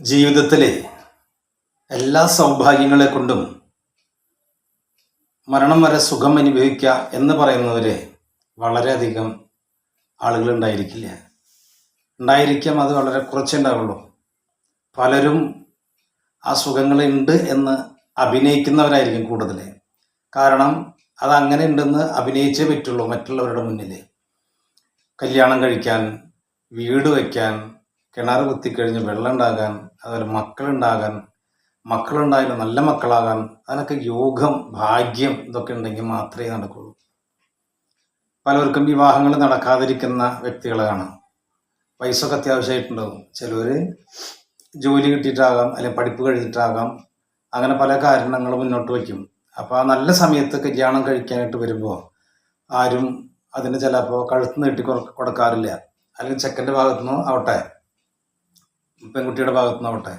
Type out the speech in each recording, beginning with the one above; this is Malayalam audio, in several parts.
ജീവിതത്തിലെ എല്ലാ സൗഭാഗ്യങ്ങളെ കൊണ്ടും മരണം വരെ സുഖം അനുഭവിക്കുക എന്ന് പറയുന്നവരെ വളരെയധികം ആളുകൾ ഉണ്ടായിരിക്കില്ല. ഉണ്ടായിരിക്കാം അത് വളരെ കുറച്ചേ ഉണ്ടാവുള്ളൂ. പലരും ആ സുഖങ്ങളുണ്ട് എന്ന് അഭിനയിക്കുന്നവരായിരിക്കും കൂടുതൽ കാരണം അത് അങ്ങനെ ഉണ്ടെന്ന് അഭിനയിച്ചേ പറ്റുള്ളൂ മറ്റുള്ളവരുടെ മുന്നിൽ കല്യാണം കഴിക്കാൻ വീട് വയ്ക്കാൻ കിണർ കുത്തിക്കഴിഞ്ഞ് വെള്ളം ഉണ്ടാകാൻ അതുപോലെ മക്കളുണ്ടാകാൻ മക്കളുണ്ടായാലും നല്ല മക്കളാകാൻ അതിനൊക്കെ യോഗം ഭാഗ്യം ഇതൊക്കെ ഉണ്ടെങ്കിൽ മാത്രമേ നടക്കുള്ളൂ. പലർക്കും വിവാഹങ്ങൾ നടക്കാതിരിക്കുന്ന വ്യക്തികളെ കാണാം ഒക്കെ അത്യാവശ്യമായിട്ടുണ്ടാകും ചിലവർ ജോലി കിട്ടിയിട്ടാകാം അല്ലെങ്കിൽ പഠിപ്പ് കഴിഞ്ഞിട്ടാകാം. അങ്ങനെ പല കാരണങ്ങൾ മുന്നോട്ട് വയ്ക്കും. അപ്പോൾ ആ നല്ല സമയത്ത് കല്യാണം കഴിക്കാനായിട്ട് വരുമ്പോൾ ആരും അതിന് ചിലപ്പോൾ കഴുത്ത് നീട്ടി കൊടു- കൊടുക്കാറില്ല. അല്ലെങ്കിൽ ചെക്കന്റെ ഭാഗത്തുനിന്ന് ആവട്ടെ. പെൺകുട്ടിയുടെ ഭാഗത്ത് നിന്നാവട്ടെ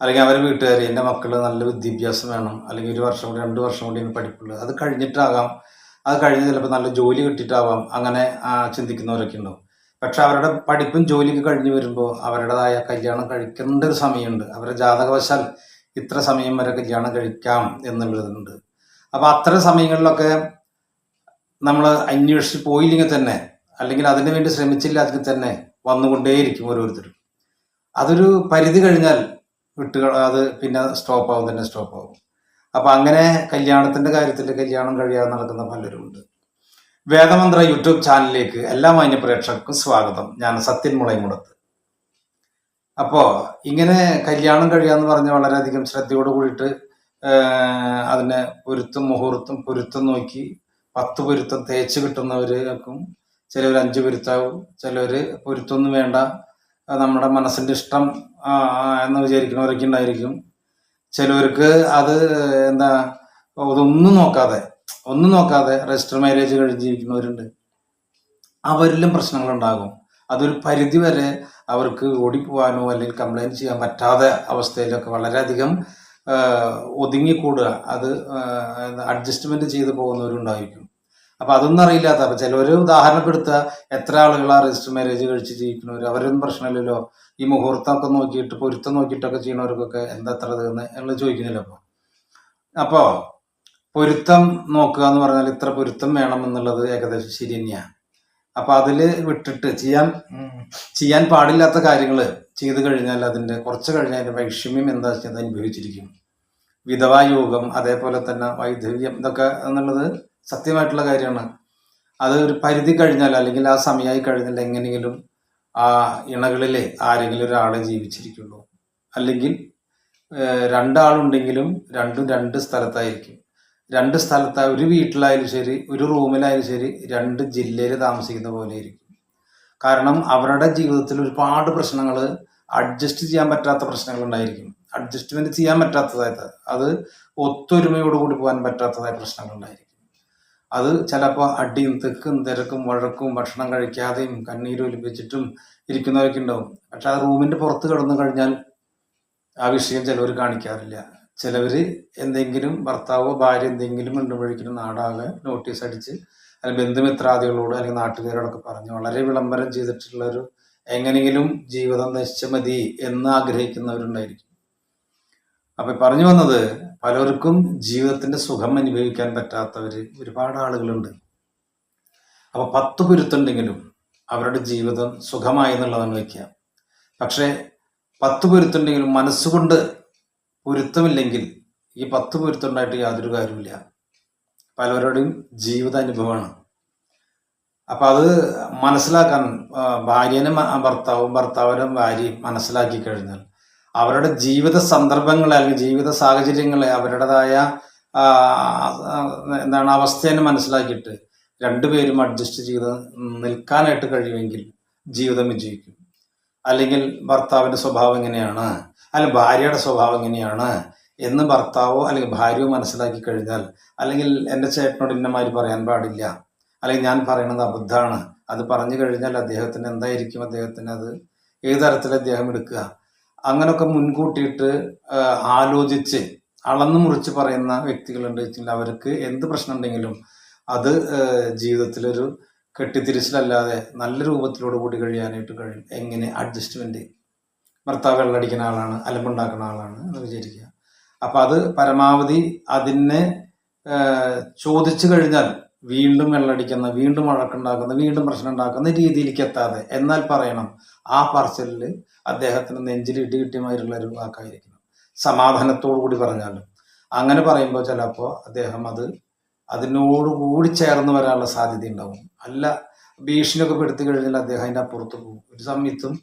അല്ലെങ്കിൽ അവരെ വീട്ടുകാർ എന്റെ മക്കൾ നല്ല വിദ്യാഭ്യാസം വേണം. അല്ലെങ്കിൽ ഒരു വർഷം കൂടി രണ്ട് വർഷം കൂടി പഠിപ്പുള്ളൂ അത് കഴിഞ്ഞിട്ടാകാം. അത് കഴിഞ്ഞ് ചിലപ്പോൾ നല്ല ജോലി കിട്ടിയിട്ടാവാം അങ്ങനെ ചിന്തിക്കുന്നവരൊക്കെ ഉണ്ടാവും. പക്ഷെ അവരുടെ പഠിപ്പും ജോലിയൊക്കെ കഴിഞ്ഞ് വരുമ്പോൾ അവരുടേതായ കല്യാണം കഴിക്കേണ്ട ഒരു സമയമുണ്ട്. അവരുടെ ജാതകവശാൽ ഇത്ര സമയം വരെ കല്യാണം കഴിക്കാം എന്നുള്ളതുണ്ട്. അപ്പോൾ അത്തരം സമയങ്ങളിലൊക്കെ നമ്മൾ അന്വേഷിച്ച് പോയില്ലെങ്കിൽ തന്നെ അല്ലെങ്കിൽ അതിനു വേണ്ടി ശ്രമിച്ചില്ലാതെ തന്നെ വന്നുകൊണ്ടേയിരിക്കും ഓരോരുത്തരും. അതൊരു പരിധി കഴിഞ്ഞാൽ വിട്ടുക അത് പിന്നെ സ്റ്റോപ്പ് ആവും തന്നെ സ്റ്റോപ്പ് ആവും. അപ്പൊ അങ്ങനെ കല്യാണത്തിന്റെ കാര്യത്തിൽ കല്യാണം കഴിയാതെ നടക്കുന്ന പലരും ഉണ്ട് വേദമന്ത്ര യൂട്യൂബ് ചാനലിലേക്ക് എല്ലാ മാന്യ പ്രേക്ഷകർക്കും സ്വാഗതം. ഞാൻ സത്യൻ മുളയമുടത്ത് അപ്പോ ഇങ്ങനെ കല്യാണം കഴിയാന്ന് പറഞ്ഞ വളരെയധികം ശ്രദ്ധയോട് കൂടിയിട്ട് അതിനെ പൊരുത്തും മുഹൂർത്തും പൊരുത്തം നോക്കി പത്ത് പൊരുത്തം തേച്ച് കിട്ടുന്നവർക്കും ചിലവർ അഞ്ച് പൊരുത്താവും ചിലവർ പൊരുത്തൊന്നും വേണ്ട നമ്മുടെ മനസ്സിന്റെ ഇഷ്ടം എന്ന് വിചാരിക്കുന്നവരൊക്കെ ഉണ്ടായിരിക്കും. ചിലവർക്ക് അത് എന്താ അതൊന്നും നോക്കാതെ ഒന്നും നോക്കാതെ രജിസ്റ്റർ മാരേജ് കഴിഞ്ഞ് ജീവിക്കുന്നവരുണ്ട്. അവരിലും പ്രശ്നങ്ങളുണ്ടാകും. അതൊരു പരിധി വരെ അവർക്ക് ഓടിപ്പോവാനോ അല്ലെങ്കിൽ കംപ്ലൈന്റ് ചെയ്യാൻ പറ്റാതെ അവസ്ഥയിലൊക്കെ വളരെയധികം ഒതുങ്ങിക്കൂടുക. അത് അഡ്ജസ്റ്റ്മെന്റ് ചെയ്ത് പോകുന്നവരുണ്ടായിരിക്കും. അപ്പൊ അതൊന്നും അറിയില്ലാത്ത അപ്പൊ ചിലവർ ഉദാഹരണപ്പെടുത്തുക എത്ര ആളുകളാ രജിസ്റ്റർ മാരേജ് കഴിച്ച് ജീവിക്കുന്നവർ അവരൊന്നും പ്രശ്നമില്ലല്ലോ. ഈ മുഹൂർത്തമൊക്കെ നോക്കിയിട്ട് പൊരുത്തം നോക്കിയിട്ടൊക്കെ ചെയ്യണവർക്കൊക്കെ എന്താ എത്ര തന്നെ എന്നുള്ളത് ചോദിക്കുന്നില്ല അപ്പൊ. അപ്പോ പൊരുത്തം നോക്കുക എന്ന് പറഞ്ഞാൽ ഇത്ര പൊരുത്തം വേണം എന്നുള്ളത് ഏകദേശം ശരി തന്നെയാണ് അപ്പൊ അതിൽ വിട്ടിട്ട് ചെയ്യാൻ ചെയ്യാൻ പാടില്ലാത്ത കാര്യങ്ങൾ ചെയ്തു കഴിഞ്ഞാൽ അതിന്റെ കുറച്ച് കഴിഞ്ഞാൽ അതിന്റെ വൈഷമ്യം എന്താ വെച്ചാൽ അനുഭവിച്ചിരിക്കും. വിധവായോഗം അതേപോലെ തന്നെ വൈധവ്യം ഇതൊക്കെ എന്നുള്ളത് സത്യമായിട്ടുള്ള കാര്യമാണ്. അത് ഒരു പരിധി കഴിഞ്ഞാൽ അല്ലെങ്കിൽ ആ സമയമായി കഴിഞ്ഞാൽ എങ്ങനെയെങ്കിലും ആ ഇണകളിലെ ആരെങ്കിലും ഒരാളെ ജീവിച്ചിരിക്കുള്ളൂ. അല്ലെങ്കിൽ രണ്ടാളുണ്ടെങ്കിലും രണ്ടും രണ്ട് സ്ഥലത്തായിരിക്കും. രണ്ട് സ്ഥലത്ത് ഒരു വീട്ടിലായാലും ശരി ഒരു റൂമിലായാലും ശരി രണ്ട് ജില്ലയിൽ താമസിക്കുന്ന പോലെ ആയിരിക്കും. കാരണം അവരുടെ ജീവിതത്തിൽ ഒരുപാട് പ്രശ്നങ്ങൾ അഡ്ജസ്റ്റ് ചെയ്യാൻ പറ്റാത്ത പ്രശ്നങ്ങൾ ഉണ്ടായിരിക്കും അഡ്ജസ്റ്റ്മെന്റ് ചെയ്യാൻ പറ്റാത്തതായത് അത് ഒത്തൊരുമയോടുകൂടി പോകാൻ പറ്റാത്തതായ പ്രശ്നങ്ങൾ ഉണ്ടായിരിക്കും അത് ചിലപ്പോൾ അടിയും തെക്കും തിരക്കും വഴക്കും ഭക്ഷണം കഴിക്കാതെയും കണ്ണീര് ഒലിപ്പിച്ചിട്ടും ഇരിക്കുന്നവരൊക്കെ ഉണ്ടാവും. പക്ഷെ ആ റൂമിന്റെ പുറത്ത് കിടന്നു കഴിഞ്ഞാൽ ആ വിഷയം ചിലവർ കാണിക്കാറില്ല. ചിലവർ എന്തെങ്കിലും ഭർത്താവോ ഭാര്യ എന്തെങ്കിലും ഉണ്ടുമ്പോഴേക്കും നാടാകെ നോട്ടീസ് അടിച്ച് അല്ലെങ്കിൽ ബന്ധുമിത്രാദികളോട് അല്ലെങ്കിൽ നാട്ടുകാരോടൊക്കെ പറഞ്ഞ് വളരെ വിളംബരം ചെയ്തിട്ടുള്ളൊരു എങ്ങനെയെങ്കിലും ജീവിതം നശിച്ച മതി എന്ന് ആഗ്രഹിക്കുന്നവരുണ്ടായിരിക്കും. അപ്പൊ പറഞ്ഞു വന്നത് പലർക്കും ജീവിതത്തിന്റെ സുഖം അനുഭവിക്കാൻ പറ്റാത്തവര് ഒരുപാട് ആളുകളുണ്ട്. അപ്പൊ പത്ത് പൊരുത്തുണ്ടെങ്കിലും അവരുടെ ജീവിതം സുഖമായി എന്നുള്ളതാണ് വയ്ക്കുക. പക്ഷേ പത്ത് പൊരുത്തുണ്ടെങ്കിലും മനസ്സുകൊണ്ട് പൊരുത്തമില്ലെങ്കിൽ ഈ പത്ത് പൊരുത്തുണ്ടായിട്ട് യാതൊരു കാര്യമില്ല പലരുടെയും ജീവിതാനുഭവമാണ്. അപ്പൊ അത് മനസ്സിലാക്കാൻ ഭാര്യനും ഭർത്താവും ഭർത്താവിനും ഭാര്യയും മനസ്സിലാക്കി കഴിഞ്ഞാൽ അവരുടെ ജീവിത സന്ദർഭങ്ങളെ അല്ലെങ്കിൽ ജീവിത സാഹചര്യങ്ങളെ അവരുടേതായ എന്താണ് അവസ്ഥയെ മനസ്സിലാക്കിയിട്ട് രണ്ടുപേരും അഡ്ജസ്റ്റ് ചെയ്ത് നിൽക്കാനായിട്ട് കഴിയുമെങ്കിൽ ജീവിതം വിജയിക്കും. അല്ലെങ്കിൽ ഭർത്താവിന്റെ സ്വഭാവം എങ്ങനെയാണ്? അല്ലെങ്കിൽ ഭാര്യയുടെ സ്വഭാവം എങ്ങനെയാണ്? എന്ന് ഭർത്താവോ അല്ലെങ്കിൽ ഭാര്യയോ മനസ്സിലാക്കി കഴിഞ്ഞാൽ അല്ലെങ്കിൽ എന്റെ ചേട്ടനോട് ഇന്നമാതിരി പറയാൻ പാടില്ല അല്ലെങ്കിൽ ഞാൻ പറയുന്നത് അബദ്ധമാണ് അത് പറഞ്ഞു കഴിഞ്ഞാൽ അദ്ദേഹത്തിന് എന്തായിരിക്കും? അദ്ദേഹത്തിന് അത് ഏത് തരത്തിൽ അദ്ദേഹം എടുക്കുക? അങ്ങനൊക്കെ മുൻകൂട്ടിയിട്ട് ആലോചിച്ച് അളന്നു മുറിച്ച് പറയുന്ന വ്യക്തികളുണ്ട് അവർക്ക് എന്ത് പ്രശ്നം ഉണ്ടെങ്കിലും അത് ജീവിതത്തിലൊരു കെട്ടിത്തിരിച്ചിലല്ലാതെ നല്ല രൂപത്തിലൂടെ കൂടി കഴിയാനായിട്ട് കഴിയും. എങ്ങനെ അഡ്ജസ്റ്റ്മെന്റ് ഭർത്താവ് വെള്ളടിക്കുന്ന ആളാണ് അലമ്പുണ്ടാക്കുന്ന ആളാണ് എന്ന് വിചാരിക്കുക. അപ്പം അത് പരമാവധി അതിനെ ചോദിച്ചു കഴിഞ്ഞാൽ വീണ്ടും വെള്ളടിക്കുന്ന വീണ്ടും വഴക്കുണ്ടാക്കുന്ന വീണ്ടും പ്രശ്നം ഉണ്ടാക്കുന്ന രീതിയിലേക്ക് എത്താതെ. എന്നാൽ പറയണം ആ പറച്ചിലിൽ അദ്ദേഹത്തിന് നെഞ്ചിൽ ഇടി കിട്ടിയമായിട്ടുള്ള ഒരു വാക്കായിരിക്കണം. സമാധാനത്തോടു കൂടി പറഞ്ഞാലും. അങ്ങനെ പറയുമ്പോൾ ചിലപ്പോൾ അദ്ദേഹം അത് അതിനോട് കൂടി ചേർന്ന് വരാനുള്ള സാധ്യത ഉണ്ടാവും അല്ല ഭീഷണിയൊക്കെ പെടുത്തി കഴിഞ്ഞാൽ അദ്ദേഹം അതിന്റെ അപ്പുറത്ത് പോകും. ഒരു സമയത്തും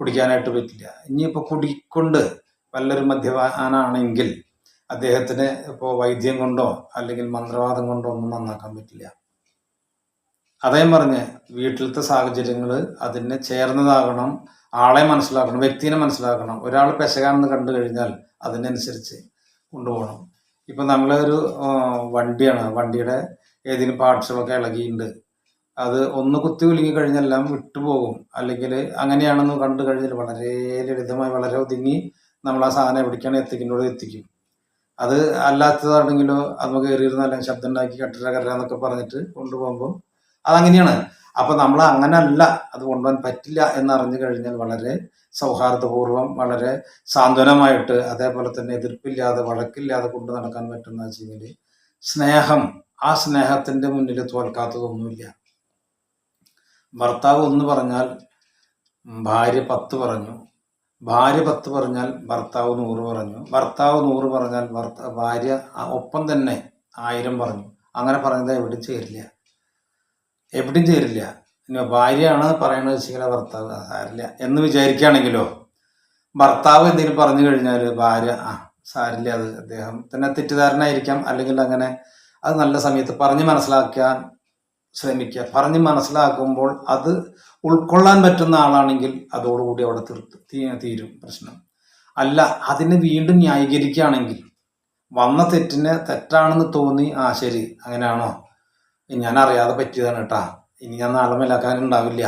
കുടിക്കാനായിട്ട് പറ്റില്ല. ഇനിയിപ്പോൾ കുടിക്കൊണ്ട് വല്ലൊരു മദ്യപാനാണെങ്കിൽ അദ്ദേഹത്തിന് ഇപ്പോൾ വൈദ്യം കൊണ്ടോ അല്ലെങ്കിൽ മന്ത്രവാദം കൊണ്ടോ ഒന്നും നന്നാക്കാൻ പറ്റില്ല. അതേ പറഞ്ഞ് വീട്ടിലത്തെ സാഹചര്യങ്ങൾ അതിന് ചേർന്നതാകണം ആളെ മനസ്സിലാക്കണം വ്യക്തിനെ മനസ്സിലാക്കണം. ഒരാൾ പെശകാണെന്ന് കണ്ടു കഴിഞ്ഞാൽ അതിനനുസരിച്ച് കൊണ്ടുപോകണം. ഇപ്പം നമ്മളൊരു വണ്ടിയാണ്. വണ്ടിയുടെ ഏതെങ്കിലും പാർട്സുകളൊക്കെ ഇളകിയിട്ടുണ്ട് അത് ഒന്ന് കുത്തി കുലുങ്ങി കഴിഞ്ഞാൽ എല്ലാം വിട്ടുപോകും. അല്ലെങ്കിൽ അങ്ങനെയാണെന്ന് കണ്ടു കഴിഞ്ഞാൽ വളരെ ലളിതമായി വളരെ ഒതുങ്ങി നമ്മൾ ആ സാധനം എവിടേക്കാണ് എത്തിക്കുന്നതോട് എത്തിക്കും. അത് അല്ലാത്തതാണെങ്കിലോ അത് കയറിയിരുന്ന അല്ലെങ്കിൽ ശബ്ദം ഉണ്ടാക്കി കട്ടിര കര എന്നൊക്കെ പറഞ്ഞിട്ട് കൊണ്ടുപോകുമ്പോൾ അതങ്ങനെയാണ്. അപ്പൊ നമ്മൾ അങ്ങനല്ല അത് കൊണ്ടുപോകാൻ പറ്റില്ല എന്നറിഞ്ഞു കഴിഞ്ഞാൽ വളരെ സൗഹാർദ്ദപൂർവം വളരെ സാന്ത്വനമായിട്ട് അതേപോലെ തന്നെ എതിർപ്പില്ലാതെ വഴക്കില്ലാതെ കൊണ്ടു നടക്കാൻ പറ്റുന്ന വെച്ചാൽ സ്നേഹം ആ സ്നേഹത്തിന്റെ മുന്നിൽ തോൽക്കാത്തതൊന്നുമില്ല. ഭർത്താവ് ഒന്ന് പറഞ്ഞാൽ ഭാര്യ പത്ത് പറഞ്ഞു. ഭാര്യ പത്ത് പറഞ്ഞാൽ ഭർത്താവ് നൂറ് പറഞ്ഞു. ഭർത്താവ് നൂറ് പറഞ്ഞാൽ ഭർത്ത ഭാര്യ ഒപ്പം തന്നെ ആയിരം പറഞ്ഞു. അങ്ങനെ പറഞ്ഞത് എവിടെയും ചേരില്ല. എവിടെയും ചേരില്ല. പിന്നെ ഭാര്യയാണ് പറയണത് വെച്ചാൽ ഭർത്താവ് സാരില്ല എന്ന് വിചാരിക്കുകയാണെങ്കിലോ? ഭർത്താവ് എന്തെങ്കിലും പറഞ്ഞു കഴിഞ്ഞാൽ ഭാര്യ ആ സാരില്ല അത് അദ്ദേഹം തന്നെ തെറ്റിദ്ധാരണ ആയിരിക്കാം അല്ലെങ്കിൽ അങ്ങനെ അത് നല്ല സമയത്ത് പറഞ്ഞ് മനസ്സിലാക്കാൻ ശ്രമിക്കുക. പറഞ്ഞ് മനസ്സിലാക്കുമ്പോൾ അത് ഉൾക്കൊള്ളാൻ പറ്റുന്ന ആളാണെങ്കിൽ അതോടുകൂടി അവിടെ തീർത്ത് തീരും പ്രശ്നം. അല്ല അതിനെ വീണ്ടും ന്യായീകരിക്കുകയാണെങ്കിൽ വന്ന തെറ്റിനെ തെറ്റാണെന്ന് തോന്നി ആ ശരി അങ്ങനെയാണോ? ഞാൻ അറിയാതെ പറ്റിയതാണ് കേട്ടാ. ഇനി ഞാൻ നാളെ മേലാക്കാൻ ഉണ്ടാവില്ല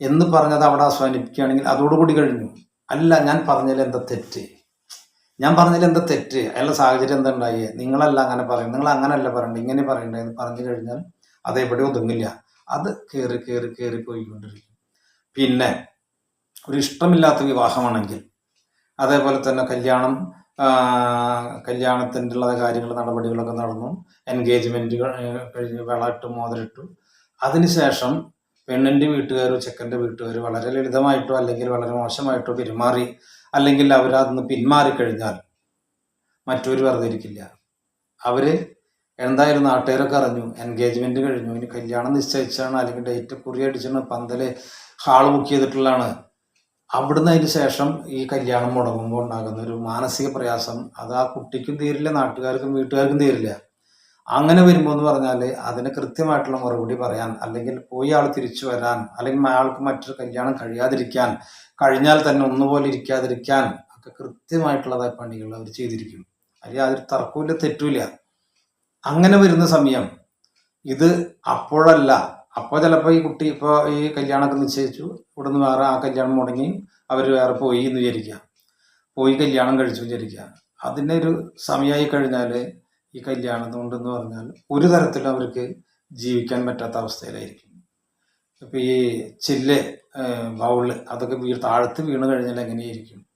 എന്ന് പറഞ്ഞത് അവിടെ അവസാനിപ്പിക്കുകയാണെങ്കിൽ അതോടുകൂടി കഴിഞ്ഞു. അല്ല ഞാൻ പറഞ്ഞതിൽ എന്താ തെറ്റ്? ഞാൻ പറഞ്ഞതിൽ എന്താ തെറ്റ്? അയാളുടെ സാഹചര്യം എന്താ ഉണ്ടായി? നിങ്ങളല്ല അങ്ങനെ പറയുന്നത്. നിങ്ങൾ അങ്ങനെയല്ല പറയണ്ടേ ഇങ്ങനെ പറയണ്ടേ എന്ന് പറഞ്ഞു കഴിഞ്ഞാൽ അത് എവിടെ ഒതുങ്ങില്ല. അത് കയറി കയറി കയറി പോയിക്കൊണ്ടിരിക്കും. പിന്നെ ഒരു ഇഷ്ടമില്ലാത്ത വിവാഹമാണെങ്കിൽ അതേപോലെ തന്നെ കല്യാണം കല്യാണത്തിന്റെ കാര്യങ്ങൾ നടപടികളൊക്കെ നടന്നു എൻഗേജ്മെന്റുകൾ കഴിഞ്ഞ് വിളയിട്ടു മോതിരിട്ടു. അതിനുശേഷം പെണ്ണിന്റെ വീട്ടുകാരോ ചെക്കന്റെ വീട്ടുകാരോ വളരെ ലളിതമായിട്ടോ അല്ലെങ്കിൽ വളരെ മോശമായിട്ടോ പെരുമാറി അല്ലെങ്കിൽ അവരതിന്ന് പിന്മാറിക്കഴിഞ്ഞാൽ മറ്റൊരു വെറുതെ ഇരിക്കില്ല. അവർ എന്തായാലും നാട്ടുകാരൊക്കെ അറിഞ്ഞു. എൻഗേജ്മെന്റ് കഴിഞ്ഞു. ഇനി കല്യാണം നിശ്ചയിച്ചാണ് അല്ലെങ്കിൽ ഡേറ്റ് കുറി അടിച്ചാണ് പന്തൽ ഹാൾ ബുക്ക് ചെയ്തിട്ടുള്ളതാണ്. അവിടുന്ന് അതിന് ശേഷം ഈ കല്യാണം മുടങ്ങുമ്പോൾ ഉണ്ടാകുന്ന ഒരു മാനസിക പ്രയാസം. അത് ആ കുട്ടിക്കും തീരില്ല നാട്ടുകാർക്കും വീട്ടുകാർക്കും തീരില്ല. അങ്ങനെ വരുമ്പോൾ എന്ന് പറഞ്ഞാൽ അതിന് കൃത്യമായിട്ടുള്ള മറുപടി പറയാൻ അല്ലെങ്കിൽ പോയി ആൾ തിരിച്ചു വരാൻ അല്ലെങ്കിൽ അയാൾക്ക് മറ്റൊരു കല്യാണം കഴിയാതിരിക്കാൻ കഴിഞ്ഞാൽ തന്നെ ഒന്നുപോലെ ഇരിക്കാതിരിക്കാൻ ഒക്കെ കൃത്യമായിട്ടുള്ളതായ പണികൾ അവർ ചെയ്തിരിക്കും. അല്ലെങ്കിൽ അതൊരു തർക്കമില്ല തെറ്റുമില്ല അങ്ങനെ വരുന്ന സമയം ഇത് അപ്പോഴല്ല. അപ്പോൾ ചിലപ്പോൾ ഈ കുട്ടി ഇപ്പോൾ ഈ കല്യാണമൊക്കെ നിശ്ചയിച്ചു. ഇവിടുന്ന് വേറെ ആ കല്യാണം മുടങ്ങി അവർ വേറെ പോയി എന്ന് വിചാരിക്കുക. പോയി കല്യാണം കഴിച്ചു വിചാരിക്കുക. അതിന്റെ ഒരു സമയമായി കഴിഞ്ഞാൽ ഈ കല്യാണം കൊണ്ടെന്ന് പറഞ്ഞാൽ ഒരു തരത്തിലും അവർക്ക് ജീവിക്കാൻ പറ്റാത്ത അവസ്ഥയിലായിരിക്കും. ഇപ്പം ഈ ചില്ല് ബൗൾ അതൊക്കെ വീ താഴത്ത് വീണ് കഴിഞ്ഞാൽ എങ്ങനെയായിരിക്കും?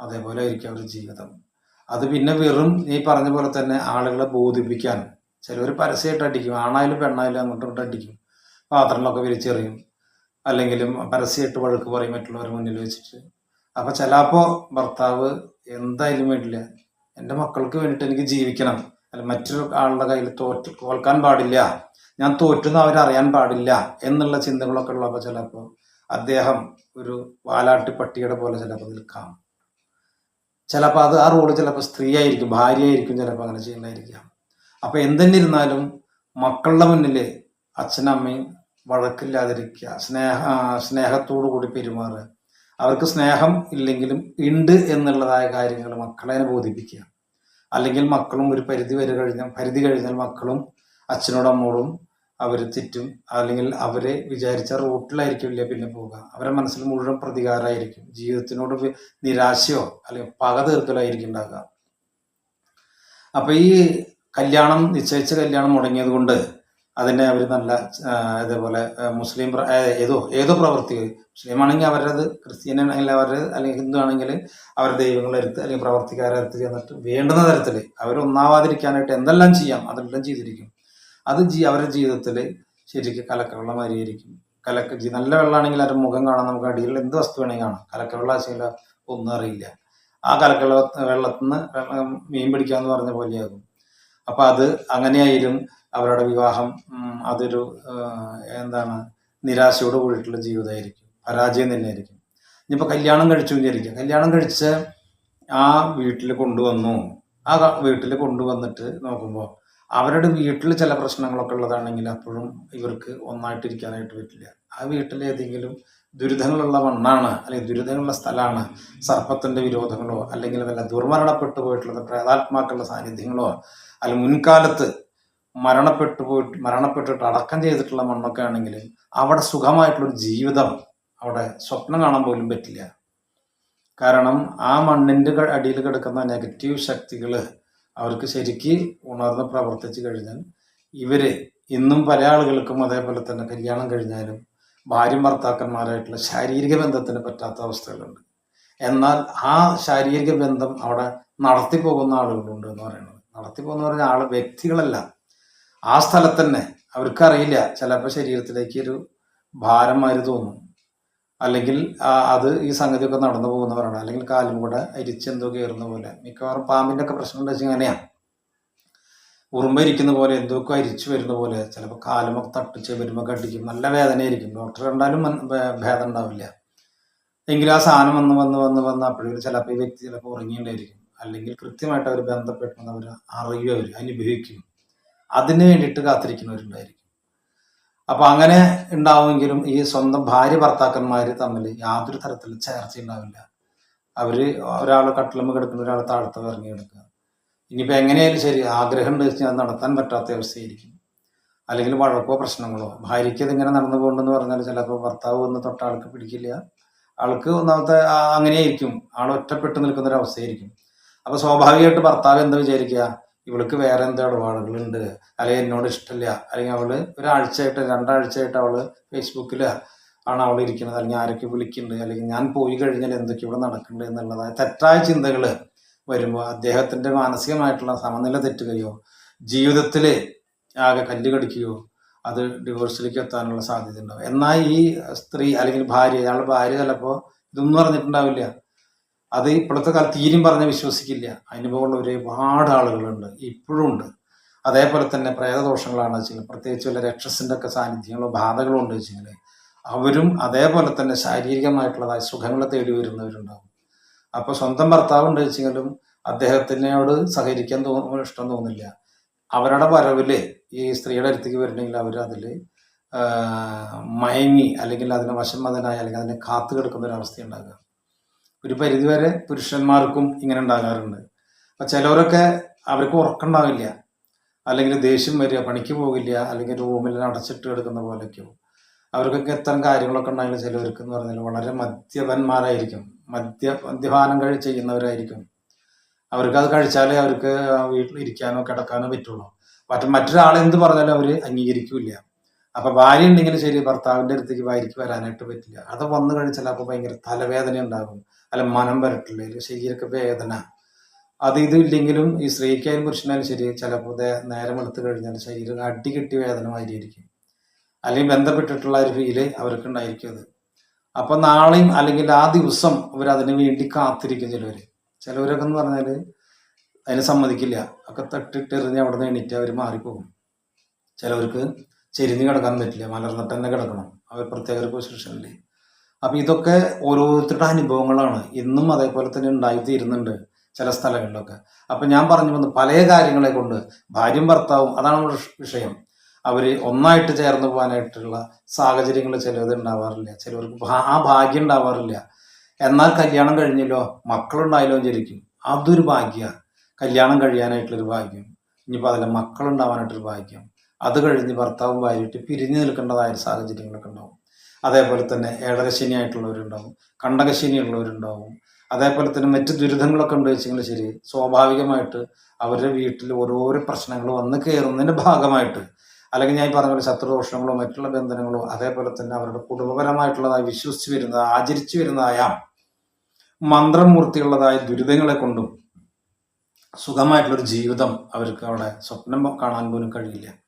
അതേപോലെ ആയിരിക്കും അവരുടെ ജീവിതം. അത് പിന്നെ വെറും ഈ പറഞ്ഞ പോലെ തന്നെ ആളുകളെ ബോധിപ്പിക്കാൻ ചിലവർ പരസ്യമായിട്ട് അടിക്കും. ആണായാലും പെണ്ണായാലും അങ്ങോട്ടും ഇങ്ങോട്ടും അടിക്കും. പാത്രങ്ങളൊക്കെ വിരിച്ചെറിയും. അല്ലെങ്കിലും പരസ്യമായിട്ട് വഴക്ക് പറയും മറ്റുള്ളവരുടെ മുന്നിൽ വെച്ചിട്ട്. അപ്പോൾ ചിലപ്പോ ഭർത്താവ് എന്തായാലും വേണ്ടില്ല. എന്റെ മക്കൾക്ക് വേണ്ടിയിട്ട് എനിക്ക് ജീവിക്കണം. അല്ല മറ്റൊരു ആളുടെ കയ്യിൽ തോറ്റ് തോൽക്കാൻ പാടില്ല. ഞാൻ തോറ്റുന്ന അവരറിയാൻ പാടില്ല എന്നുള്ള ചിന്തകളൊക്കെ ഉള്ളപ്പോൾ ചിലപ്പോൾ അദ്ദേഹം ഒരു വാലാട്ടി പട്ടിയുടെ പോലെ ചിലപ്പോൾ നിൽക്കാം. ചിലപ്പോൾ അത് ആ റോൾ ചിലപ്പോൾ സ്ത്രീ ആയിരിക്കും ഭാര്യ ആയിരിക്കും ചിലപ്പോൾ അങ്ങനെ ചെയ്യുന്നതായിരിക്കാം. അപ്പൊ എന്തെന്നിരുന്നാലും മക്കളുടെ മുന്നിൽ അച്ഛനമ്മയും വഴക്കില്ലാതിരിക്കുക സ്നേഹ സ്നേഹത്തോടു കൂടി പെരുമാറുക. അവർക്ക് സ്നേഹം ഇല്ലെങ്കിലും ഉണ്ട് എന്നുള്ളതായ കാര്യങ്ങൾ മക്കളെ ബോധിപ്പിക്കുക. അല്ലെങ്കിൽ മക്കളും ഒരു പരിധി വരെ കഴിഞ്ഞാൽ പരിധി കഴിഞ്ഞാൽ മക്കളും അച്ഛനോടും അമ്മോടും അവർ തെറ്റും അല്ലെങ്കിൽ അവരെ വിചാരിച്ച റൂട്ടിലായിരിക്കില്ല പിന്നെ പോവുക. അവരെ മനസ്സിൽ മുഴുവൻ പ്രതികാരമായിരിക്കും ജീവിതത്തിനോട് നിരാശയോ അല്ലെങ്കിൽ പക തീർക്കലായിരിക്കും ഉണ്ടാകുക അപ്പൊ ഈ കല്യാണം നിശ്ചയിച്ച കല്യാണം മുടങ്ങിയത് കൊണ്ട് അതിനെ അവർ നല്ല ഇതേപോലെ മുസ്ലിം ഏതോ ഏതോ പ്രവൃത്തി. മുസ്ലിം ആണെങ്കിൽ അവരത് ക്രിസ്ത്യൻ ആണെങ്കിൽ അവർ അല്ലെങ്കിൽ ഹിന്ദു ആണെങ്കിൽ അവർ ദൈവങ്ങളെടുത്ത് അല്ലെങ്കിൽ പ്രവർത്തിക്കാരെ അടുത്ത് ചെന്നിട്ട് വേണ്ടുന്ന തരത്തിൽ അവരൊന്നാവാതിരിക്കാനായിട്ട് എന്തെല്ലാം ചെയ്യാം അതെല്ലാം ചെയ്തിരിക്കും. അത് ജീ അവരുടെ ജീവിതത്തിൽ ശരിക്കും കലക്കവെള്ളം മാതിരിയായിരിക്കും. കലക്ക നല്ല വെള്ളമാണെങ്കിൽ അവരുടെ മുഖം കാണാം നമുക്ക് അടിയിൽ എന്ത് വസ്തു വേണമെങ്കിൽ കാണാം. കലക്കവെള്ളം ആശയില്ല ഒന്നും അറിയില്ല. ആ കലക്കവെള്ള വെള്ളത്തിൽ നിന്ന് മീൻ പിടിക്കാന്ന് പറഞ്ഞ പോലെയാകും. അപ്പം അത് അങ്ങനെയായാലും അവരുടെ വിവാഹം അതൊരു എന്താണ് നിരാശയോട് കൂടിയിട്ടുള്ള ജീവിതമായിരിക്കും. പരാജയം തന്നെയായിരിക്കും. ഇനിയിപ്പോൾ കല്യാണം കഴിച്ചു വിചാരിക്കുക കല്യാണം കഴിച്ച് ആ വീട്ടിൽ കൊണ്ടുവന്നു. ആ വീട്ടിൽ കൊണ്ടുവന്നിട്ട് നോക്കുമ്പോൾ അവരുടെ വീട്ടിൽ ചില പ്രശ്നങ്ങളൊക്കെ ഉള്ളതാണെങ്കിൽ അപ്പോഴും ഇവർക്ക് ഒന്നായിട്ടിരിക്കാനായിട്ട് പറ്റില്ല. ആ വീട്ടിൽ ഏതെങ്കിലും ദുരിതങ്ങളുള്ള മണ്ണാണ് അല്ലെങ്കിൽ ദുരിതങ്ങളുള്ള സ്ഥലമാണ് സർപ്പത്തിന്റെ വിരോധങ്ങളോ അല്ലെങ്കിൽ വല്ല ദുർമരണപ്പെട്ടു പോയിട്ടുള്ള പ്രേതാത്മാക്കളുടെ സാന്നിധ്യങ്ങളോ അല്ലെങ്കിൽ മുൻകാലത്ത് മരണപ്പെട്ടു പോയിട്ട് മരണപ്പെട്ടിട്ട് അടക്കം ചെയ്തിട്ടുള്ള മണ്ണൊക്കെ ആണെങ്കിൽ അവിടെ സുഖമായിട്ടുള്ളൊരു ജീവിതം അവിടെ സ്വപ്നം കാണാൻ പോലും പറ്റില്ല. കാരണം ആ മണ്ണിന്റെ അടിയിൽ കിടക്കുന്ന നെഗറ്റീവ് ശക്തികൾ അവർക്ക് ശരിക്ക് ഉണർന്ന് പ്രവർത്തിച്ചു കഴിഞ്ഞാൽ ഇവർ ഇന്നും പല ആളുകൾക്കും അതേപോലെ തന്നെ കല്യാണം കഴിഞ്ഞാലും ഭാര്യ ഭർത്താക്കന്മാരായിട്ടുള്ള ശാരീരിക ബന്ധത്തിന് പറ്റാത്ത അവസ്ഥകളുണ്ട്. എന്നാൽ ആ ശാരീരിക ബന്ധം അവിടെ നടത്തി പോകുന്ന ആളുകളുണ്ട് എന്ന് പറയുന്നത്. നടത്തി പോകുന്ന പറഞ്ഞ ആൾ വ്യക്തികളല്ല. ആ സ്ഥലത്ത് തന്നെ അവർക്കറിയില്ല. ചിലപ്പോൾ ശരീരത്തിലേക്ക് ഒരു ഭാരം മാതിരി തോന്നും. അല്ലെങ്കിൽ അത് ഈ സംഗതിയൊക്കെ നടന്നു പോകുന്ന പറയണം അല്ലെങ്കിൽ കാലും കൂടെ അരിച്ചെന്തോ കയറുന്ന പോലെ മിക്കവാറും പാമ്പിന്റെ ഒക്കെ പ്രശ്നം എന്താ വെച്ചാൽ അങ്ങനെയാണ് ഉറുമ്പ ഇരിക്കുന്ന പോലെ എന്തൊക്കെ അരിച്ചു വരുന്ന പോലെ ചിലപ്പോൾ കാലുമൊക്കെ തട്ടിച്ച് വരുമ്പോൾ കടിക്കും നല്ല വേദനയായിരിക്കും. ഡോക്ടർ കണ്ടാലും ഭേദം ഉണ്ടാവില്ല. എങ്കിലും ആ സാധനം വന്ന് വന്ന് വന്ന് വന്ന് അപ്പോഴും ചിലപ്പോൾ ഈ വ്യക്തി ചിലപ്പോൾ ഉറങ്ങിയിട്ടുണ്ടായിരിക്കും. അല്ലെങ്കിൽ കൃത്യമായിട്ട് അവർ ബന്ധപ്പെട്ടെന്ന് അവർ അറിയും അവർ അനുഭവിക്കും. അതിന് വേണ്ടിയിട്ട് കാത്തിരിക്കുന്നവരുണ്ടായിരിക്കും. അപ്പൊ അങ്ങനെ ഉണ്ടാവുമെങ്കിലും ഈ സ്വന്തം ഭാര്യ ഭർത്താക്കന്മാര് തമ്മിൽ യാതൊരു തരത്തിലും ചേർച്ച ഉണ്ടാവില്ല. അവർ ഒരാൾ കട്ടിലമ്മ കിടക്കുന്ന ഒരാൾ താഴത്ത് ഇറങ്ങി കിടക്കുക. ഇനിയിപ്പോ എങ്ങനെയായാലും ശരി ആഗ്രഹം വെച്ചാൽ അത് നടത്താൻ പറ്റാത്ത അവസ്ഥയായിരിക്കും. അല്ലെങ്കിൽ വഴക്കോ പ്രശ്നങ്ങളോ. ഭാര്യയ്ക്ക് ഇങ്ങനെ നടന്നു പോകണ്ടെന്ന് പറഞ്ഞാൽ ചിലപ്പോൾ ഭർത്താവ് ഒന്ന് തൊട്ട ആൾക്ക് പിടിക്കില്ല. ആൾക്ക് ഒന്നാമത്തെ അങ്ങനെയായിരിക്കും. ആൾ ഒറ്റപ്പെട്ടു നിൽക്കുന്ന ഒരു അവസ്ഥയായിരിക്കും. അപ്പൊ സ്വാഭാവികമായിട്ട് ഭർത്താവ് എന്താ വിചാരിക്കുക? ഇവൾക്ക് വേറെ എന്തോ ഇടപാടുകളുണ്ട്? അല്ലെങ്കിൽ എന്നോട് ഇഷ്ടമില്ല അല്ലെങ്കിൽ അവൾ ഒരാഴ്ചയായിട്ട് രണ്ടാഴ്ചയായിട്ട് അവൾ ഫേസ്ബുക്കിൽ ആണ് അവൾ ഇരിക്കുന്നത്. അല്ലെങ്കിൽ ആരൊക്കെ വിളിക്കുന്നുണ്ട്? അല്ലെങ്കിൽ ഞാൻ പോയി കഴിഞ്ഞാൽ എന്തൊക്കെ ഇവിടെ നടക്കുന്നുണ്ട് എന്നുള്ളതായ തെറ്റായ ചിന്തകൾ വരുമ്പോൾ അദ്ദേഹത്തിന്റെ മാനസികമായിട്ടുള്ള സമനില തെറ്റുകയോ ജീവിതത്തിൽ ആകെ കല്ല് കടിക്കുകയോ അത് ഡിവോഴ്സിലേക്ക് എത്താനുള്ള സാധ്യത ഉണ്ടാവും. എന്നാൽ ഈ സ്ത്രീ അല്ലെങ്കിൽ ഭാര്യ അയാളുടെ ഭാര്യ ചിലപ്പോൾ ഇതൊന്നും അറിഞ്ഞിട്ടുണ്ടാവില്ല. അത് ഇപ്പോഴത്തെ കാലത്ത് തീരും പറഞ്ഞ് വിശ്വസിക്കില്ല. അനുഭവമുള്ള ഒരുപാട് ആളുകളുണ്ട്. ഇപ്പോഴും ഉണ്ട്. അതേപോലെ തന്നെ പ്രേതദോഷങ്ങളാണ് വെച്ചാൽ പ്രത്യേകിച്ച് വല്ല രക്ഷസിന്റെ ഒക്കെ സാന്നിധ്യങ്ങളോ ബാധകളോ ഉണ്ട് വെച്ചെങ്കിൽ അവരും അതേപോലെ തന്നെ ശാരീരികമായിട്ടുള്ളതായ സുഖങ്ങളെ തേടി വരുന്നവരുണ്ടാവും. അപ്പോൾ സ്വന്തം ഭർത്താവ് ഉണ്ട് വെച്ചെങ്കിലും അദ്ദേഹത്തിനോട് സഹകരിക്കാൻ തോന്നുന്നു ഇഷ്ടം തോന്നില്ല. അവരുടെ വരവിൽ ഈ സ്ത്രീയുടെ അടുത്തേക്ക് വരണമെങ്കിൽ അവർ അതിൽ മയങ്ങി അല്ലെങ്കിൽ അതിന് വശംവദനായി അല്ലെങ്കിൽ അതിനെ കാത്തു കിടക്കുന്ന ഒരു അവസ്ഥ ഉണ്ടാകുക ഒരു പരിധിവരെ പുരുഷന്മാർക്കും ഇങ്ങനെ ഉണ്ടാകാറുണ്ട്. അപ്പൊ ചിലവരൊക്കെ അവർക്ക് ഉറക്കമുണ്ടാവില്ല. അല്ലെങ്കിൽ ദേഷ്യം വരിക പണിക്ക് പോകില്ല അല്ലെങ്കിൽ റൂമിൽ അടച്ചിട്ട് കിടക്കുന്ന പോലെയൊക്കെയോ അവർക്കൊക്കെ ഇത്തരം കാര്യങ്ങളൊക്കെ ഉണ്ടെങ്കിൽ ചിലവർക്ക് എന്ന് പറഞ്ഞാൽ വളരെ മദ്യപന്മാരായിരിക്കും. മദ്യ മദ്യപാനം കഴി ചെയ്യുന്നവരായിരിക്കും. അവർക്ക് അത് കഴിച്ചാലേ അവർക്ക് വീട്ടിൽ ഇരിക്കാനോ കിടക്കാനോ പറ്റുള്ളൂ. മറ്റു മറ്റൊരാൾ എന്ത് പറഞ്ഞാലും അവർ അംഗീകരിക്കില്ല. അപ്പൊ ഭാര്യ ഉണ്ടെങ്കിൽ ശരി ഭർത്താവിന്റെ അടുത്തേക്ക് ഭാര്യയ്ക്ക് വരാനായിട്ട് പറ്റില്ല. അത് വന്നു കഴിച്ചാൽ അപ്പൊ ഭയങ്കര തലവേദന ഉണ്ടാകും. അല്ല മനം വരട്ടില്ല? ശരീരമൊക്കെ വേദന. അത് ഇത് ഇല്ലെങ്കിലും ഈ സ്ത്രീക്കായാലും പുരുഷനായാലും ശരി ചിലപ്പോൾ നേരം എടുത്തു കഴിഞ്ഞാൽ ശരീരം അടികെട്ടി വേദന മാതിരിയിരിക്കും അല്ലെങ്കിൽ ബന്ധപ്പെട്ടിട്ടുള്ള ഒരു ഫീൽ അവർക്ക് ഉണ്ടായിരിക്കും അത്. അപ്പൊ നാളെയും അല്ലെങ്കിൽ ആ ദിവസം അവർ അതിന് വേണ്ടി കാത്തിരിക്കും ചിലവര്. ചിലവരൊക്കെ എന്ന് പറഞ്ഞാൽ അതിന് സമ്മതിക്കില്ല. ഒക്കെ തട്ടിട്ടെറിഞ്ഞ് അവിടെ നിന്ന് എണീറ്റ് അവർ മാറിപ്പോകും. ചിലവർക്ക് ചെരിഞ്ഞ് കിടക്കാൻ പറ്റില്ല. മലർന്നിട്ട് തന്നെ കിടക്കണം. അവർ പ്രത്യേക പൊസിഷനിൽ അപ്പൊ ഇതൊക്കെ ഓരോരുത്തരുടെ അനുഭവങ്ങളാണ്. ഇന്നും അതേപോലെ തന്നെ ഉണ്ടായിത്തീരുന്നുണ്ട് ചില സ്ഥലങ്ങളിലൊക്കെ. അപ്പൊ ഞാൻ പറഞ്ഞു വന്ന് പല കാര്യങ്ങളെ കൊണ്ട് ഭാര്യയും ഭർത്താവും അതാണ് നമ്മുടെ വിഷയം. അവർ ഒന്നായിട്ട് ചേർന്ന് പോകാനായിട്ടുള്ള സാഹചര്യങ്ങൾ ചിലത് ഉണ്ടാവാറില്ല. ചിലവർക്ക് ആ ഭാഗ്യം ഉണ്ടാവാറില്ല. എന്നാൽ കല്യാണം കഴിഞ്ഞല്ലോ മക്കളുണ്ടായാലോ ചിരിക്കും അതൊരു ഭാഗ്യ. കല്യാണം കഴിയാനായിട്ടുള്ളൊരു ഭാഗ്യം. ഇനിയിപ്പോൾ അതല്ല മക്കളുണ്ടാവാനായിട്ടൊരു ഭാഗ്യം. അത് കഴിഞ്ഞ് ഭർത്താവും ഭാര്യയിട്ട് പിരിഞ്ഞു നിൽക്കേണ്ടതായ സാഹചര്യങ്ങളൊക്കെ ഉണ്ടാവും. അതേപോലെ തന്നെ ഏഴരശനിയായിട്ടുള്ളവരുണ്ടാവും കണ്ടകശനിയുള്ളവരുണ്ടാവും അതേപോലെ തന്നെ മറ്റ് ദുരിതങ്ങളൊക്കെ ഉണ്ട് വെച്ചെങ്കിൽ ശരി സ്വാഭാവികമായിട്ട് അവരുടെ വീട്ടിൽ ഓരോരോ പ്രശ്നങ്ങൾ വന്ന് കയറുന്നതിന്റെ ഭാഗമായിട്ട് അല്ലെങ്കിൽ ഞാൻ പറഞ്ഞ പോലെ ശത്രുദോഷങ്ങളോ മറ്റുള്ള ബന്ധനങ്ങളോ അതേപോലെ തന്നെ അവരുടെ കുടുംബപരമായിട്ടുള്ളതായി വിശ്വസിച്ച് വരുന്ന ആചരിച്ചു വരുന്നതായ മന്ത്രമൂർത്തിയുള്ളതായ ദുരിതങ്ങളെ കൊണ്ടും സുഖമായിട്ടുള്ളൊരു ജീവിതം അവർക്ക് അവിടെ സ്വപ്നം കാണാൻ പോലും കഴിയില്ല.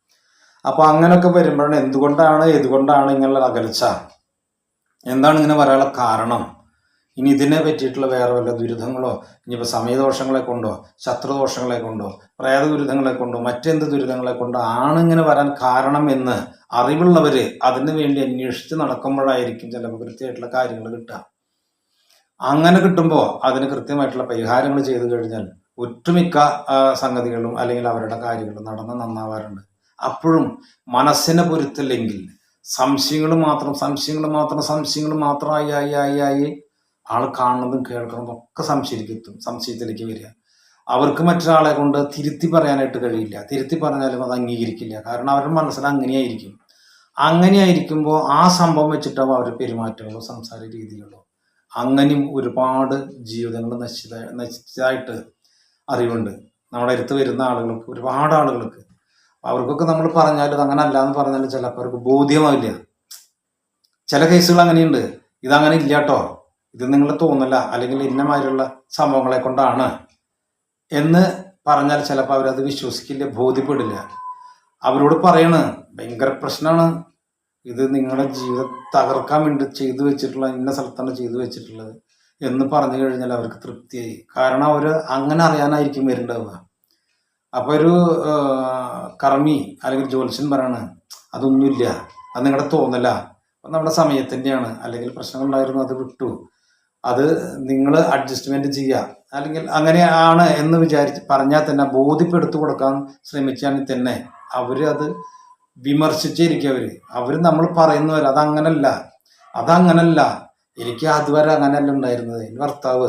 അപ്പോൾ അങ്ങനെയൊക്കെ വരുമ്പോഴാണ് എന്തുകൊണ്ടാണ് എന്തുകൊണ്ടാണ് ഇങ്ങനെ അകൽച്ച? എന്താണ് ഇങ്ങനെ വരാനുള്ള കാരണം? ഇനി ഇതിനെ പറ്റിയിട്ടുള്ള വേറെ വല്ല ദുരിതങ്ങളോ ഇനിയിപ്പോൾ സമയദോഷങ്ങളെ കൊണ്ടോ ശത്രുദോഷങ്ങളെ കൊണ്ടോ പ്രേത ദുരിതങ്ങളെ കൊണ്ടോ മറ്റെന്ത് ദുരിതങ്ങളെ കൊണ്ടോ ആണ് ഇങ്ങനെ വരാൻ കാരണം എന്ന് അറിവുള്ളവർ അതിനു വേണ്ടി അന്വേഷിച്ച് നടക്കുമ്പോഴായിരിക്കും ചിലപ്പോൾ കൃത്യമായിട്ടുള്ള കാര്യങ്ങൾ കിട്ടുക. അങ്ങനെ കിട്ടുമ്പോൾ അതിന് കൃത്യമായിട്ടുള്ള പരിഹാരങ്ങൾ ചെയ്തു കഴിഞ്ഞാൽ ഒട്ടുമിക്ക ആ, സംഗതികളും അല്ലെങ്കിൽ അവരുടെ കാര്യങ്ങളും നടന്ന് നന്നാവാറുണ്ട്. അപ്പോഴും മനസ്സിനെ പൊരുത്തില്ലെങ്കിൽ സംശയങ്ങൾ മാത്രം സംശയങ്ങൾ മാത്രം സംശയങ്ങൾ മാത്രം ആയി ആയി ആയി ആൾ കാണുന്നതും കേൾക്കുന്നതും ഒക്കെ സംശയത്തിലേക്ക് സംശയത്തിലേക്ക് വരിക. അവർക്ക് മറ്റൊരാളെ കൊണ്ട് തിരുത്തി പറയാനായിട്ട് കഴിയില്ല. തിരുത്തി പറഞ്ഞാലും അത് അംഗീകരിക്കില്ല. കാരണം അവരുടെ മനസ്സിൽ അങ്ങനെയായിരിക്കും. അങ്ങനെയായിരിക്കുമ്പോൾ ആ സംഭവം വെച്ചിട്ടാവും അവരുടെ പെരുമാറ്റങ്ങളോ സംസാര രീതികളോ അങ്ങനെയും ഒരുപാട് ജീവിതങ്ങൾ നശിച്ച നശിച്ചതായിട്ട് അറിവുണ്ട്. നമ്മുടെ അടുത്ത് വരുന്ന ആളുകൾക്ക് ഒരുപാട് ആളുകൾക്ക് അവർക്കൊക്കെ നമ്മൾ പറഞ്ഞാലും അങ്ങനെ അല്ല എന്ന് പറഞ്ഞാൽ ചിലപ്പോൾ ബോധ്യമാവില്ല. ചില കേസുകൾ അങ്ങനെയുണ്ട്. ഇതങ്ങനെ ഇല്ല കേട്ടോ ഇത് നിങ്ങൾ തോന്നില്ല അല്ലെങ്കിൽ ഇന്നമാതിരിയുള്ള സംഭവങ്ങളെ കൊണ്ടാണ് എന്ന് പറഞ്ഞാൽ ചിലപ്പോൾ അവരത് വിശ്വസിക്കില്ല ബോധ്യപ്പെടില്ല. അവരോട് പറയണ് ഭയങ്കര പ്രശ്നമാണ് ഇത് നിങ്ങളുടെ ജീവിതം തകർക്കാൻ വേണ്ടി ചെയ്തു വെച്ചിട്ടുള്ള ഇന്ന സ്ഥലത്താണ് ചെയ്തു വെച്ചിട്ടുള്ളത് എന്ന് പറഞ്ഞു കഴിഞ്ഞാൽ അവർക്ക് തൃപ്തിയായി. കാരണം അവർ അങ്ങനെ അറിയാനായിരിക്കും വരുന്നുണ്ടാവുക. അപ്പോൾ ഒരു കർമ്മി അല്ലെങ്കിൽ ജ്യോത്സ്യൻ പറയാണ് അതൊന്നുമില്ല അത് നിങ്ങളുടെ തോന്നല. അത് നമ്മുടെ സമയത്തിന്റെയാണ് അല്ലെങ്കിൽ പ്രശ്നങ്ങൾ ഉണ്ടായിരുന്നു അത് വിട്ടു. അത് നിങ്ങൾ അഡ്ജസ്റ്റ്മെന്റ് ചെയ്യുക അല്ലെങ്കിൽ അങ്ങനെയാണ് എന്ന് വിചാരിച്ച് പറഞ്ഞാൽ തന്നെ ബോധ്യപ്പെടുത്തു കൊടുക്കാൻ ശ്രമിച്ചാൽ തന്നെ അവർ അത് വിമർശിച്ചിരിക്കും അവർ അവർ നമ്മൾ പറയുന്നവർ അതങ്ങനല്ല അതങ്ങനല്ല. എനിക്ക് അതുവരെ അങ്ങനെയല്ല ഉണ്ടായിരുന്നത്. എന്റെ ഭർത്താവ്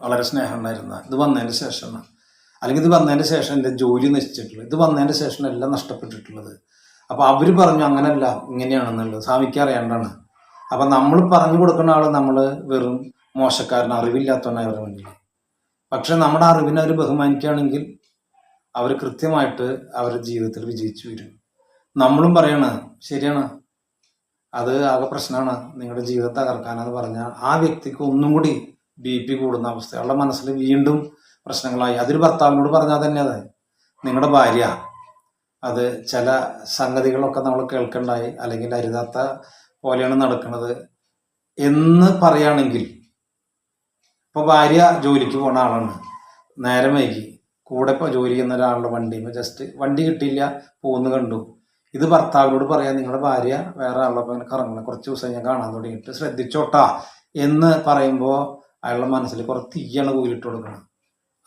വളരെ സ്നേഹം ഉണ്ടായിരുന്ന ഇത് വന്നതിന് ശേഷമാണ്. അല്ലെങ്കിൽ ഇത് വന്നതിന് ശേഷം എന്റെ ജോലി നശിച്ചിട്ടുള്ളത് ഇത് വന്നതിന് ശേഷം എല്ലാം നഷ്ടപ്പെട്ടിട്ടുള്ളത്. അപ്പോൾ അവർ പറഞ്ഞു അങ്ങനല്ല ഇങ്ങനെയാണെന്നുള്ളത്. സ്വാമിക്ക് അറിയാണ്ടാണ്. അപ്പം നമ്മൾ പറഞ്ഞു കൊടുക്കുന്ന ആൾ നമ്മൾ വെറും മോശക്കാരൻ അറിവില്ലാത്തവനായി അവരുടെ പക്ഷെ നമ്മുടെ അറിവിനെ അവർ ബഹുമാനിക്കുകയാണെങ്കിൽ അവർ കൃത്യമായിട്ട് അവരുടെ ജീവിതത്തിൽ വിജയിച്ചു വരും. നമ്മളും പറയണ ശരിയാണ്. അത് ആകെ പ്രശ്നമാണ്. നിങ്ങളുടെ ജീവിതം തകർക്കാനെന്ന് പറഞ്ഞാൽ ആ വ്യക്തിക്ക് ഒന്നും കൂടി ബി പി കൂടുന്ന അവസ്ഥ. അവളുടെ മനസ്സിൽ വീണ്ടും പ്രശ്നങ്ങളായി. അതൊരു ഭർത്താവിനോട് പറഞ്ഞാൽ തന്നെ അതെ. നിങ്ങളുടെ ഭാര്യ അത് ചില സംഗതികളൊക്കെ നമ്മൾ കേൾക്കണ്ടായി. അല്ലെങ്കിൽ അരുതാത്ത പോലെയാണ് നടക്കുന്നത് എന്ന് പറയുകയാണെങ്കിൽ ഇപ്പോൾ ഭാര്യ ജോലിക്ക് പോണ ആളാണ്. നേരം വൈകി. കൂടെ ഇപ്പോൾ ജോലി ചെയ്യുന്ന ഒരാളുടെ വണ്ടിയുമ്പോൾ ജസ്റ്റ് വണ്ടി കിട്ടിയില്ല പോകുന്നു കണ്ടു. ഇത് ഭർത്താവിനോട് പറയാൻ നിങ്ങളുടെ ഭാര്യ വേറെ ആളുടെ ഇങ്ങനെ കറങ്ങണം കുറച്ച് ദിവസം ഞാൻ കാണാൻ തുടങ്ങിയിട്ട് ശ്രദ്ധിച്ചോട്ടാ എന്ന് പറയുമ്പോൾ അയാളുടെ മനസ്സിൽ കുറച്ച് തീയാണ് കൂലിട്ട് കൊടുക്കണം.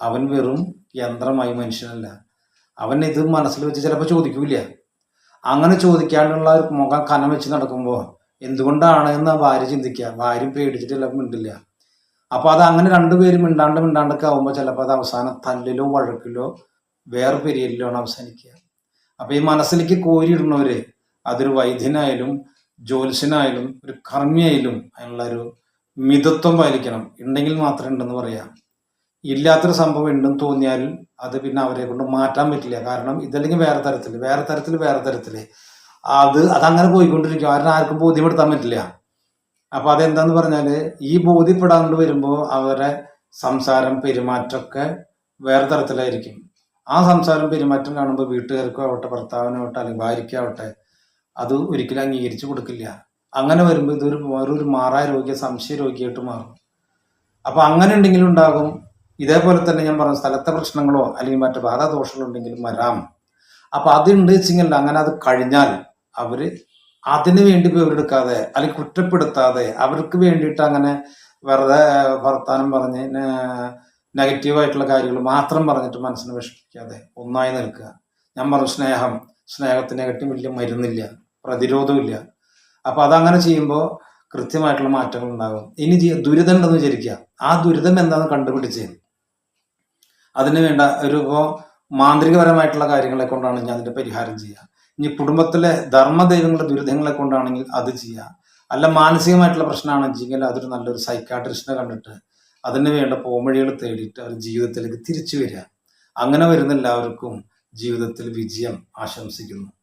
അവൻ വെറും യന്ത്രമായി മനുഷ്യനല്ല. അവൻ ഇത് മനസ്സിൽ വെച്ച് ചിലപ്പോൾ ചോദിക്കൂല അങ്ങനെ ചോദിക്കാനുള്ള ഒരു മുഖം കനം വെച്ച് നടക്കുമ്പോൾ എന്തുകൊണ്ടാണ് എന്ന് ഭാര്യ ചിന്തിക്കുക. ഭാര്യ പേടിച്ചിട്ട് ചിലപ്പോൾ മിണ്ടില്ല. അപ്പോൾ അത് അങ്ങനെ രണ്ടുപേരും മിണ്ടാണ്ട് മിണ്ടാണ്ടൊക്കെ ആകുമ്പോൾ ചിലപ്പോൾ അത് അവസാനം തല്ലിലോ വഴക്കിലോ വേറെ പെരിയലിലോ ആണ് അവസാനിക്കുക. അപ്പോൾ ഈ മനസ്സിലേക്ക് കോരിയിടുന്നവര് അതൊരു വൈദ്യനായാലും ജ്യോത്സ്യനായാലും ഒരു കർമ്മിയായാലും അതിനുള്ള ഒരു മിതത്വം പാലിക്കണം. ഉണ്ടെങ്കിൽ മാത്രമേ ഉണ്ടെന്ന് പറയാം. ഇല്ലാത്തൊരു സംഭവം ഉണ്ടെന്ന് തോന്നിയാൽ അത് പിന്നെ അവരെ കൊണ്ട് മാറ്റാൻ പറ്റില്ല. കാരണം ഇതല്ലെങ്കിൽ വേറെ തരത്തിൽ വേറെ തരത്തിൽ വേറെ തരത്തിൽ അത് അതങ്ങനെ പോയിക്കൊണ്ടിരിക്കും. അവരെ ആർക്കും ബോധ്യപ്പെടുത്താൻ പറ്റില്ല. അപ്പൊ അതെന്താന്ന് പറഞ്ഞാൽ ഈ ബോധ്യപ്പെടാണ്ട് വരുമ്പോൾ അവരെ സംസാരം പെരുമാറ്റമൊക്കെ വേറെ തരത്തിലായിരിക്കും. ആ സംസാരം പെരുമാറ്റം കാണുമ്പോൾ വീട്ടുകാർക്കോ ആവട്ടെ ഭർത്താവിനാവട്ടെ അല്ലെങ്കിൽ ഭാര്യയ്ക്കാവട്ടെ അത് ഒരിക്കലും അംഗീകരിച്ചു കൊടുക്കില്ല. അങ്ങനെ വരുമ്പോൾ ഇതൊരു വേറൊരു മാറായ രോഗിയെ സംശയ രോഗിയായിട്ട് മാറും. അപ്പൊ അങ്ങനെ ഉണ്ടെങ്കിലും ഉണ്ടാകും ഇതേപോലെ തന്നെ ഞാൻ പറഞ്ഞ സ്ഥലത്തെ പ്രശ്നങ്ങളോ അല്ലെങ്കിൽ മറ്റു ബാധാദോഷങ്ങളോ ഉണ്ടെങ്കിലും വരാം. അപ്പൊ അതുണ്ട് വെച്ചെങ്കിൽ അങ്ങനെ അത് കഴിഞ്ഞാൽ അവർ അതിനു വേണ്ടി പേരെടുക്കാതെ അല്ലെങ്കിൽ കുറ്റപ്പെടുത്താതെ അവർക്ക് വേണ്ടിയിട്ട് അങ്ങനെ വെറുതെ വർത്താനം പറഞ്ഞ് നെഗറ്റീവായിട്ടുള്ള കാര്യങ്ങൾ മാത്രം പറഞ്ഞിട്ട് മനസ്സിനെ വിഷമിക്കാതെ ഒന്നായി നിൽക്കുക. ഞാൻ പറഞ്ഞു സ്നേഹം സ്നേഹത്തിനെ കാട്ടി വലിയ മരുന്നില്ല പ്രതിരോധമില്ല. അപ്പോൾ അതങ്ങനെ ചെയ്യുമ്പോൾ കൃത്യമായിട്ടുള്ള മാറ്റങ്ങൾ ഉണ്ടാകും ഇനി ദുരിതം ഉണ്ടെന്ന് വിചാരിക്കുക. ആ ദുരിതം എന്താണെന്ന് കണ്ടുപിടിച്ച് അതിന് വേണ്ട ഒരു ഇപ്പോൾ മാന്ത്രികപരമായിട്ടുള്ള കാര്യങ്ങളെ കൊണ്ടാണ് ഞാൻ അതിന്റെ പരിഹാരം ചെയ്യുക ഇനി കുടുംബത്തിലെ ധർമ്മദൈവങ്ങളുടെ ദുരിതങ്ങളെ കൊണ്ടാണെങ്കിൽ അത് ചെയ്യുക അല്ല മാനസികമായിട്ടുള്ള പ്രശ്നമാണെങ്കിൽ അതൊരു നല്ലൊരു സൈക്കാട്രിസ്റ്റിനെ കണ്ടിട്ട് അതിന് വേണ്ട പോംവഴികൾ തേടിയിട്ട് അവർ ജീവിതത്തിലേക്ക് തിരിച്ചു വരിക. അങ്ങനെ വരുന്ന എല്ലാവർക്കും ജീവിതത്തിൽ വിജയം ആശംസിക്കുന്നു.